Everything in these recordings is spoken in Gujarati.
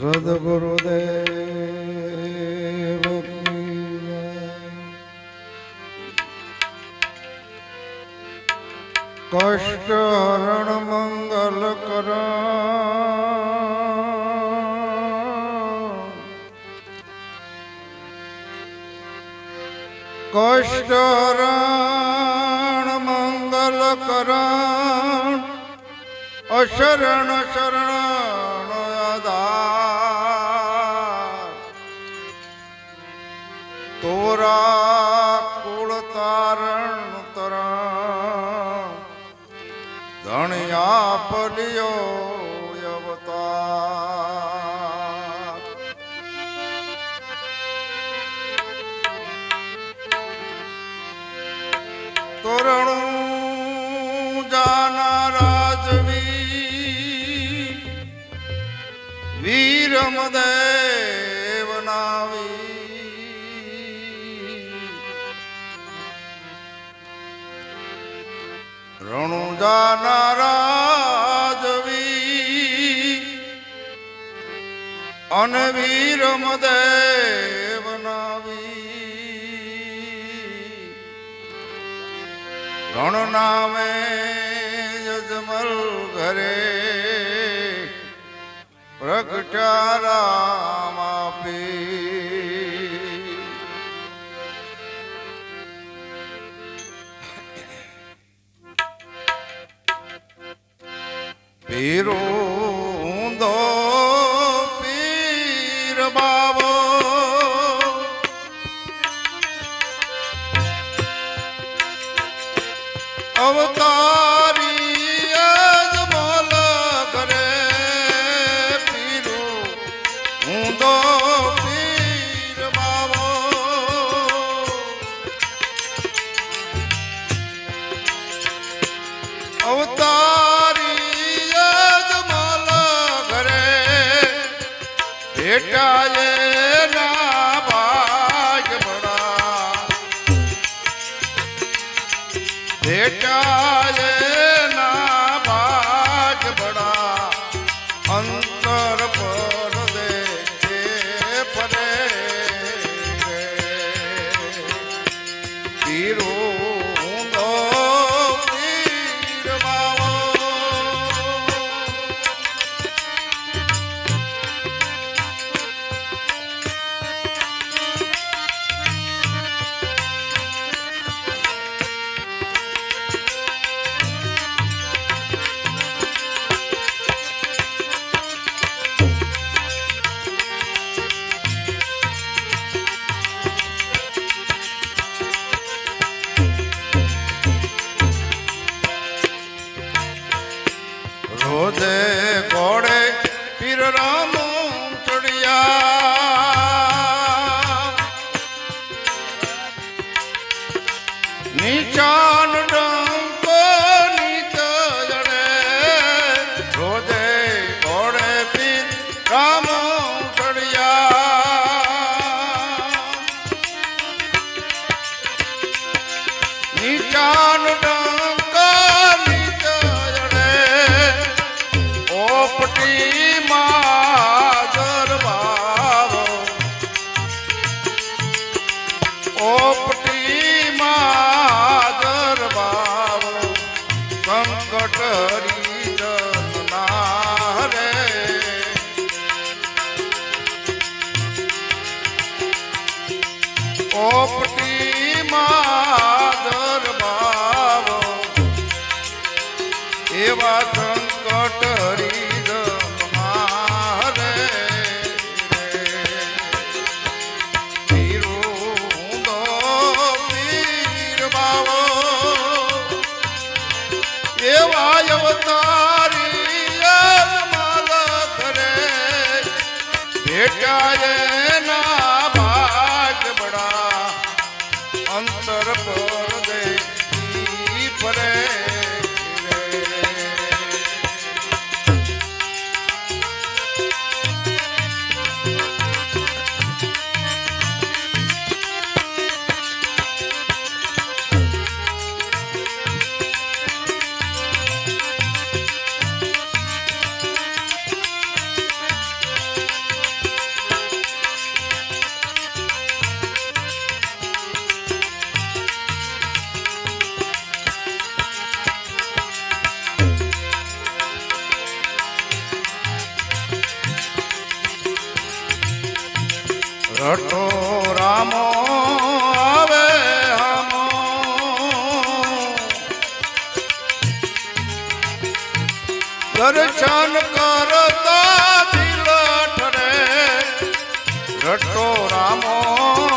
સદગુરુદેવ કષ્ટ હરણ મંગલ કર. કષ્ટ હરણ મંગલ કર અશરણ શરણ કારણ તરણ ધણિયા પડ્યો તોરણું જાના રાજવી વીરમદય રાજાના રાજવી અને વીર. મદેવ નાવી ગણ નામે યજમલ ઘરે પ્રગટારામ આપી. Pero ஏட்டாயே ஞான રટો રામો આવે હમો. દર્શન કરતા રટો રામો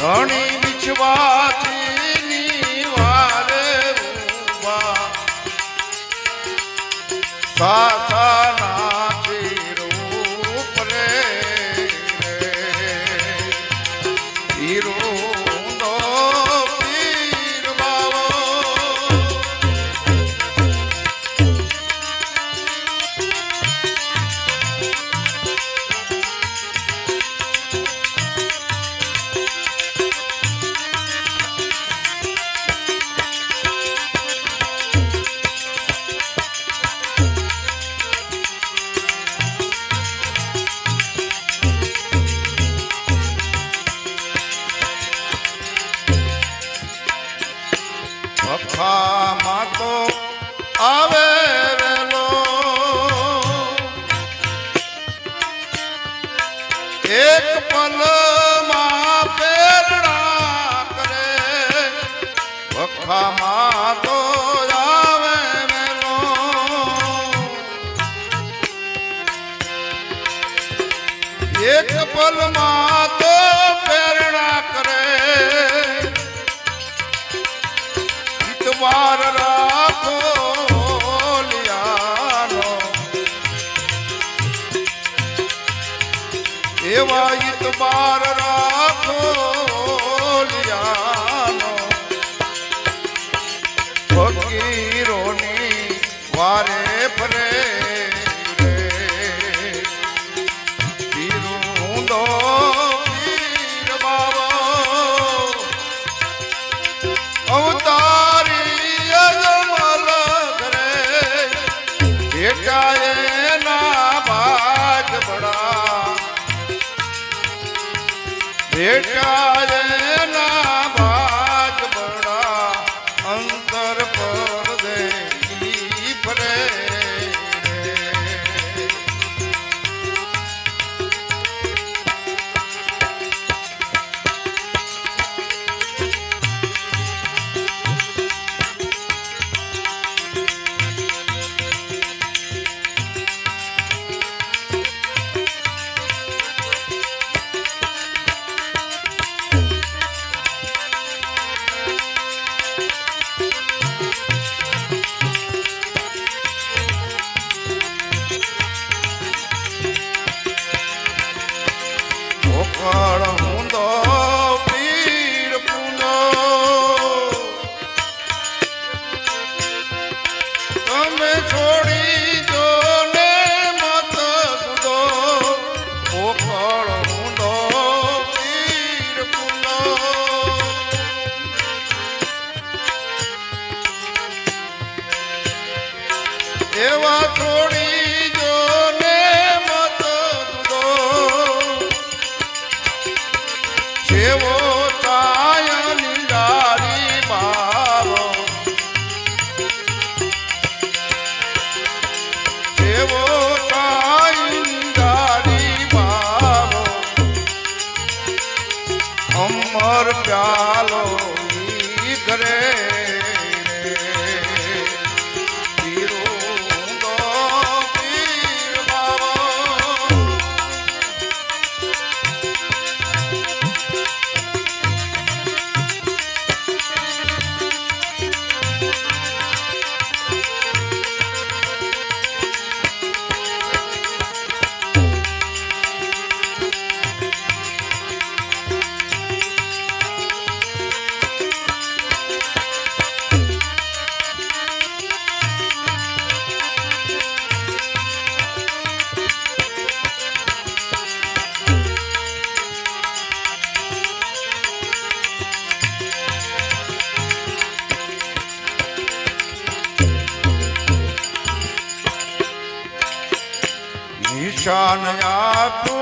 ધણી વિશ્વાસની વાર સાથ એક પલ Para. Dear God, ದೇವೋ નિશાન આપ્યું ના